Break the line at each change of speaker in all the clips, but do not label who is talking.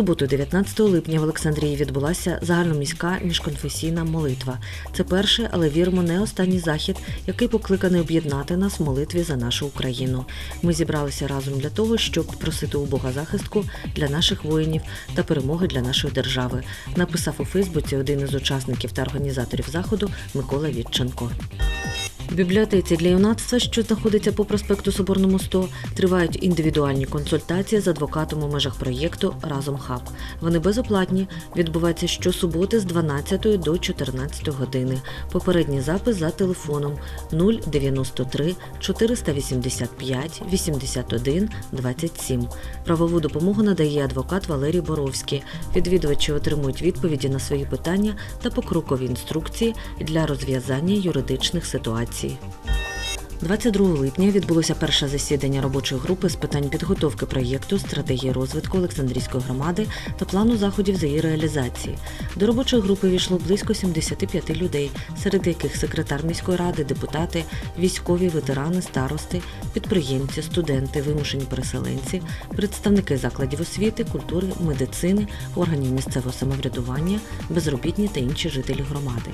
суботу, 19 липня, в Олександрії відбулася загальноміська міжконфесійна молитва. Це перший, але віримо, не останній захід, який покликаний об'єднати нас в молитві за нашу Україну. Ми зібралися разом для того, щоб просити у Бога захистку для наших воїнів та перемоги для нашої держави. Написав у Фейсбуці один із учасників та організаторів заходу Микола Вітченко. В бібліотеці для юнацтва, що знаходиться по проспекту Соборному 100, тривають індивідуальні консультації з адвокатом у межах проєкту Разом Хаб. Вони безоплатні, відбуваються щосуботи з 12 до 14 години. Попередній запис за телефоном 093 485 81 27. Правову допомогу надає адвокат Валерій Боровський. Відвідувачі отримують відповіді на свої питання та покрокові інструкції для розв'язання юридичних ситуацій. Unity. 22 липня відбулося перше засідання робочої групи з питань підготовки проєкту стратегії розвитку Олександрійської громади та плану заходів за її реалізації. До робочої групи війшло близько 75 людей, серед яких секретар міської ради, депутати, військові, ветерани, старости, підприємці, студенти, вимушені переселенці, представники закладів освіти, культури, медицини, органів місцевого самоврядування, безробітні та інші жителі громади.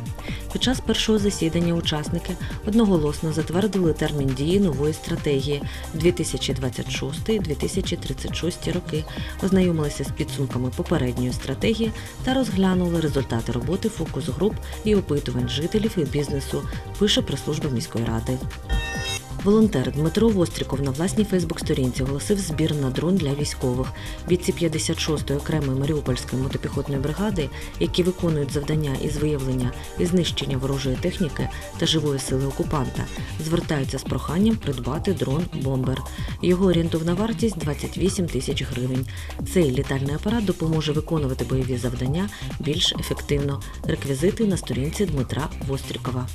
Під час першого засідання учасники одноголосно затвердили термін дії нової стратегії 2026-2036 роки, ознайомилися з підсумками попередньої стратегії та розглянули результати роботи фокус груп і опитувань жителів і бізнесу, пише прес-служба міської ради. Волонтер Дмитро Востріков на власній Фейсбук-сторінці оголосив збір на дрон для військових. Бійці 56-ї окремої Маріупольської мотопіхотної бригади, які виконують завдання із виявлення і знищення ворожої техніки та живої сили окупанта, звертаються з проханням придбати дрон Бомбер. Його орієнтовна вартість 28 тисяч гривень. Цей літальний апарат допоможе виконувати бойові завдання більш ефективно. Реквізити на сторінці Дмитра Вострікова.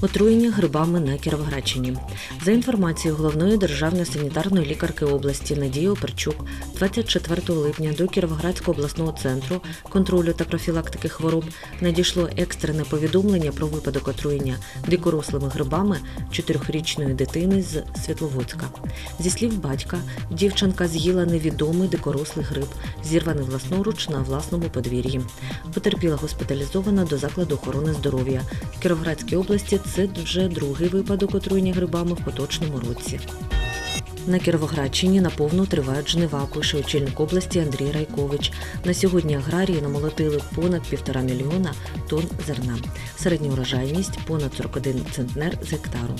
Отруєння грибами на Кіровоградщині. За інформацією головної державної санітарної лікарки області Надії Оперчук, 24 липня до Кіровоградського обласного центру контролю та профілактики хвороб надійшло екстрене повідомлення про випадок отруєння дикорослими грибами чотирьохрічної дитини з Світловодська. Зі слів батька, дівчинка з'їла невідомий дикорослий гриб, зірваний власноруч на власному подвір'ї. Потерпіла госпіталізована до закладу охорони здоров'я. В Кіровоградській області це вже другий випадок отруєння грибами в поточному році. На Кіровоградщині наповну тривають жнива, пише очільник області Андрій Райкович. На сьогодні аграрії намолотили понад півтора мільйона тонн зерна. Середня урожайність понад 41 центнер з гектару.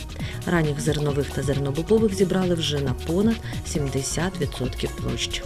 Ранніх зернових та зернобобових зібрали вже на понад 70% площ.